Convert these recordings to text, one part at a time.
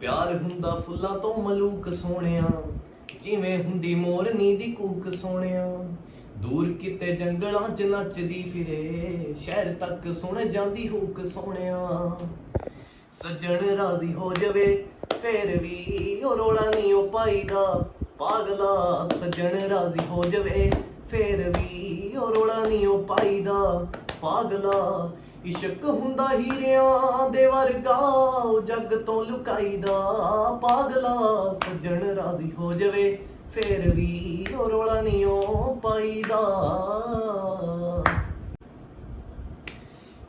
ਪਿਆਰ ਹੁੰਦਾ ਫੁੱਲਾਂ ਤੋਂ ਮਲੂਕ ਸੋਹਣਿਆ, ਜਿਵੇਂ ਹੁੰਦੀ ਮੋਰਨੀ ਦੀ ਕੂਕ ਸੋਹਣਿਆ। ਦੂਰ ਕਿਤੇ ਜੰਗਲਾਂ 'ਚ ਨੱਚਦੀ ਫਿਰੇ, ਸ਼ਹਿਰ ਤੱਕ ਸੁਣ ਜਾਂਦੀ ਹੂਕ ਸੋਹਣਿਆ। ਸੱਜਣ ਰਾਜ਼ੀ ਹੋ ਜਾਵੇ, ਫੇਰ ਵੀ ਉਹ ਰੋਲਾ ਨਹੀਂ ਉਹ ਪਾਈਦਾ। ਪਾਗਲਾ ਸੱਜਣ ਰਾਜ਼ੀ ਹੋ ਜਾਵੇ, ਫੇਰ ਵੀ ਉਹ ਰੋਲਾ ਨਹੀਂ ਉਹ ਪਾਈਦਾ। ਪਾਗਲਾ ਇਸ਼ਕ ਹੁੰਦਾ ਹੀਰਿਆਂ ਦੇ ਵਰਗਾ ਜੱਗ ਤੋਂ ਲੁਕਾਈਦਾ ਪਾਗਲਾ, ਸੱਜਣ ਰਾਜ਼ੀ ਹੋ ਜਾਵੇ, ਫੇਰ ਵੀ ਉਹ ਰੋਲਾ ਨਹੀਂ ਉਹ ਪਾਈਦਾ।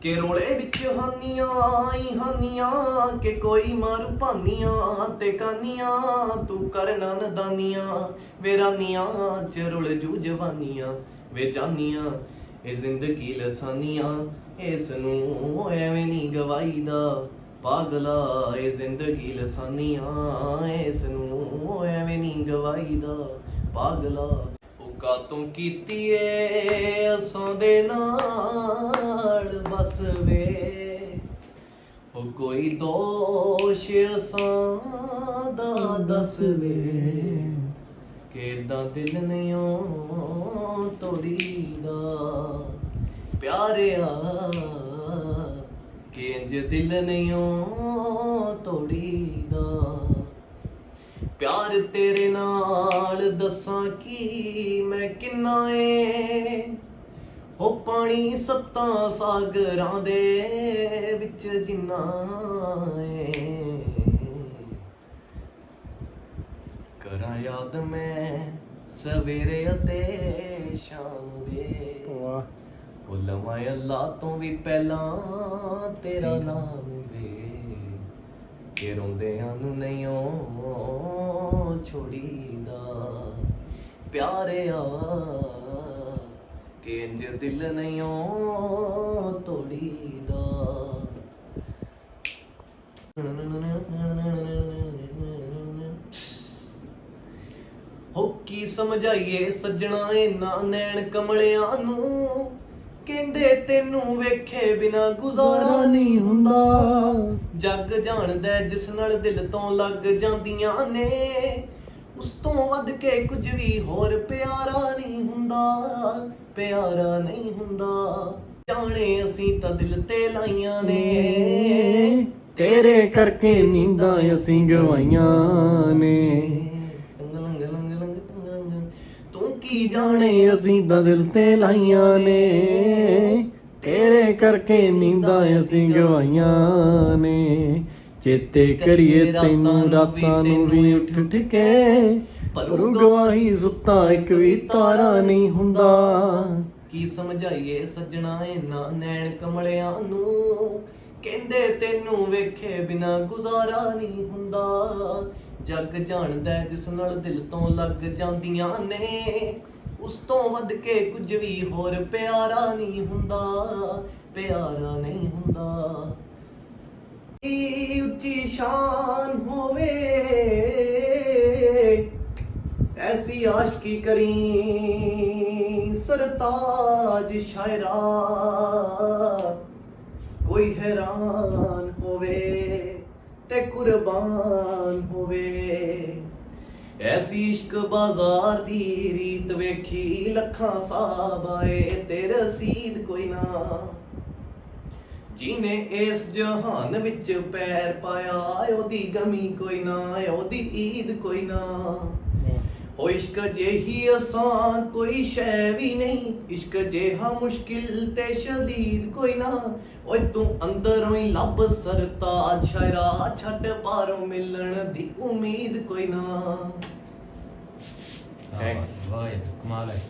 ਕਿ ਰੋਲੇ ਵਿੱਚ ਹਾਨੀਆਂ ਹੀ ਹਾਨੀਆਂ, ਕਿ ਕੋਈ ਮਾਰੂ ਭਾਨੀਆਂ ਤੇ ਕਾਨੀਆਂ, ਤੂੰ ਕਰ ਨਨਦਾਨੀਆਂ ਵੇਰਾਨੀਆਂ ਚ ਰੁਲ ਜੂ ਜਵਾਨੀਆਂ, ਵੇ ਜਾਨੀਆਂ ਇਹ ਜ਼ਿੰਦਗੀ ਲਸਾਨੀਆਂ ਇਸ ਨੂੰ ਐਵੇਂ ਨਹੀਂ ਗਵਾਈਦਾ। ਪਾਗਲਾ, ਇਹ ਜ਼ਿੰਦਗੀ ਲਸਾਨੀਆਂ ਇਸ ਨੂੰ ਐਵੇਂ ਨਹੀਂ ਗਵਾਈਦਾ। ਪਾਗਲਾ ਉਹ ਕਾਤੋਂ ਕੀਤੀ ਏ ਅਸਾਂ ਦੇ ਨਾਲ, ਬਸ ਵੇ। ਉਹ ਕੋਈ ਦੋਸ਼ ਅਸਾਂ ਦਾ ਦੱਸ ਵੇ। ਕਿਦਾਂ ਦਿਲ ਨਿਓ ਤੋੜੀਦਾ ਪਿਆਰਿਆ ਕਿ ਇੰਜ ਦਿਲ ਨਿਓ ਤੋੜੀਦਾ ਪਿਆਰ ਤੇਰੇ ਨਾਲ ਦੱਸਾਂ ਕੀ ਮੈਂ ਕਿੰਨਾ ਏ। ਹੋ ਪਾਣੀ ਸੱਤਾਂ ਸਾਗਰਾਂ ਦੇ ਵਿੱਚ ਜਿੰਨਾ ਏ। ਕਰਾਂ ਯਾਦ ਮੈਂ ਸਵੇਰੇ ਅਤੇ ਸ਼ਾਮ ਵੇ ਵਾਹ। ਭੁੱਲਵਾਂ ਅੱਲਾ ਤੋਂ ਵੀ ਪਹਿਲਾਂ ਤੇਰਾ ਨਾਮ ਵੇ। ਕਿ ਰੋਂਦਿਆਂ ਨੂੰ ਨਹੀਂ ਓ ਛੋੜੀਦਾ। ਪਿਆਰਿਆ ਕਿ ਇੰਜ ਦਿਲ ਨਹੀਂ ਓ ਤੋੜੀਦਾ। ਹੋ ਕੀ ਸਮਝਾਈਏ ਸੱਜਣਾ ਇਹਨਾਂ ਨੈਣ ਕਮਲਿਆਂ ਨੂੰ? ਕਹਿੰਦੇ ਤੈਨੂੰ ਵੇਖੇ ਬਿਨਾ ਗੁਜ਼ਾਰਾ ਨਹੀਂ ਹੁੰਦਾ। ਜੱਗ ਜਾਣਦਾ ਹੈ ਜਿਸ ਨਾਲ ਦਿਲ ਤੋਂ ਲੱਗ ਜਾਂਦੀਆਂ ਨੇ। ਉਸ ਤੋਂ ਵੱਧ ਕੇ ਕੁਝ ਵੀ ਹੋਰ ਪਿਆਰਾ ਨਹੀਂ ਹੁੰਦਾ। ਪਿਆਰਾ ਨਹੀਂ ਹੁੰਦਾ। ਜਾਣੇ ਅਸੀਂ ਤਾਂ ਦਿਲ ਤੇ ਲਾਈਆਂ ਨੇ। ਤੇਰੇ ਕਰਕੇ ਨੀਂਦਾਂ ਅਸੀਂ ਗਵਾਈਆਂ ਨੇ ਲੰਗ ਲੰਗ ਲੰਗ ਲੰਗ ਲੰਗ ਤੂੰ ਕੀ ਜਾਣੇ ਅਸੀਂ ਤਾਂ ਦਿਲ ਤੇ ਲਾਈਆਂ ਨੇ? ਤੇਰੇ ਕਰਕੇ ਨੀਂਦਾਂ ਅਸੀਂ ਗਵਾਈਆਂ ਨੇ। ਚੇਤੇ ਕਰੀਏ ਤੈਨੂੰ ਰਾਤਾਂ ਨੂੰ ਵੀ ਉੱਠ ਉੱਠ ਕੇ ਪਰ ਗਵਾਹੀ ਸੁੱਤਾ ਇੱਕ ਵੀ ਤਾਰਾ ਨਹੀਂ ਹੁੰਦਾ। ਕੀ ਸਮਝਾਈਏ ਸੱਜਣਾ ਇਹਨਾਂ ਨੈਣ ਕਮਲਿਆਂ ਨੂੰ? ਕਹਿੰਦੇ ਤੈਨੂੰ ਵੇਖੇ ਬਿਨਾ ਗੁਜ਼ਾਰਾ ਨਹੀਂ ਹੁੰਦਾ। ਜੱਗ ਜਾਣਦਾ ਹੈ, ਜਿਸ ਨਾਲ ਦਿਲ ਤੋਂ ਲੱਗ ਜਾਂਦੀਆਂ ਨੇ। ਉਸ ਤੋਂ ਵੱਧ ਕੇ ਕੁਝ ਵੀ ਹੋਰ ਪਿਆਰਾ ਨਹੀਂ ਹੁੰਦਾ, ਪਿਆਰਾ ਨਹੀਂ ਹੁੰਦਾ। ਕੀ ਉੱਚੀ ਸ਼ਾਨ ਹੋਵੇ, ਐਸੀ ਆਸ਼ਕੀ ਕਰੀ ਸਰਤਾਜ ਸ਼ਾਇਰਾ। ਕੋਈ ਹੈਰਾਨ ਹੋਵੇ। ਤੇ ਕੁਰਬਾਨ ਹੋਵੇ। ਐਸੀ ਇਸ਼ਕ ਬਾਜ਼ਾਰ ਦੀ ਰੀਤ ਵੇਖੀ, ਲੱਖਾਂ ਸਾਬ ਆਏ ਤੇ ਰਸੀਦ ਕੋਈ ਨਾ। ਜਿਹਨੇ ਇਸ ਜਹਾਨ ਵਿੱਚ ਪੈਰ ਪਾਇਆ, ਉਹਦੀ ਗਮੀ ਕੋਈ ਨਾ, ਉਹਦੀ ਈਦ ਕੋਈ ਨਾ। ਹੋ ਇਸ਼ਕ ਜਿਹੀ ਆਸਾਨ ਕੋਈ ਸ਼ੈ ਵੀ ਨਹੀਂ। ਇਸ਼ਕ ਜਿਹਾ ਮੁਸ਼ਕਿਲ ਤੇ ਸ਼ਦੀਦ ਕੋਈ ਨਾ। ਓਏ ਤੂੰ ਅੰਦਰੋਂ ਹੀ ਲੱਭ ਸਰਤਾ, ਸ਼ਾਇਰਾ ਛੱਡ ਬਾਹਰੋਂ ਮਿਲਣ ਦੀ ਉਮੀਦ ਕੋਈ ਨਾ। ਥੈਂਕਸ ਵਾਹ ਕਮਾਲ ਹੈ।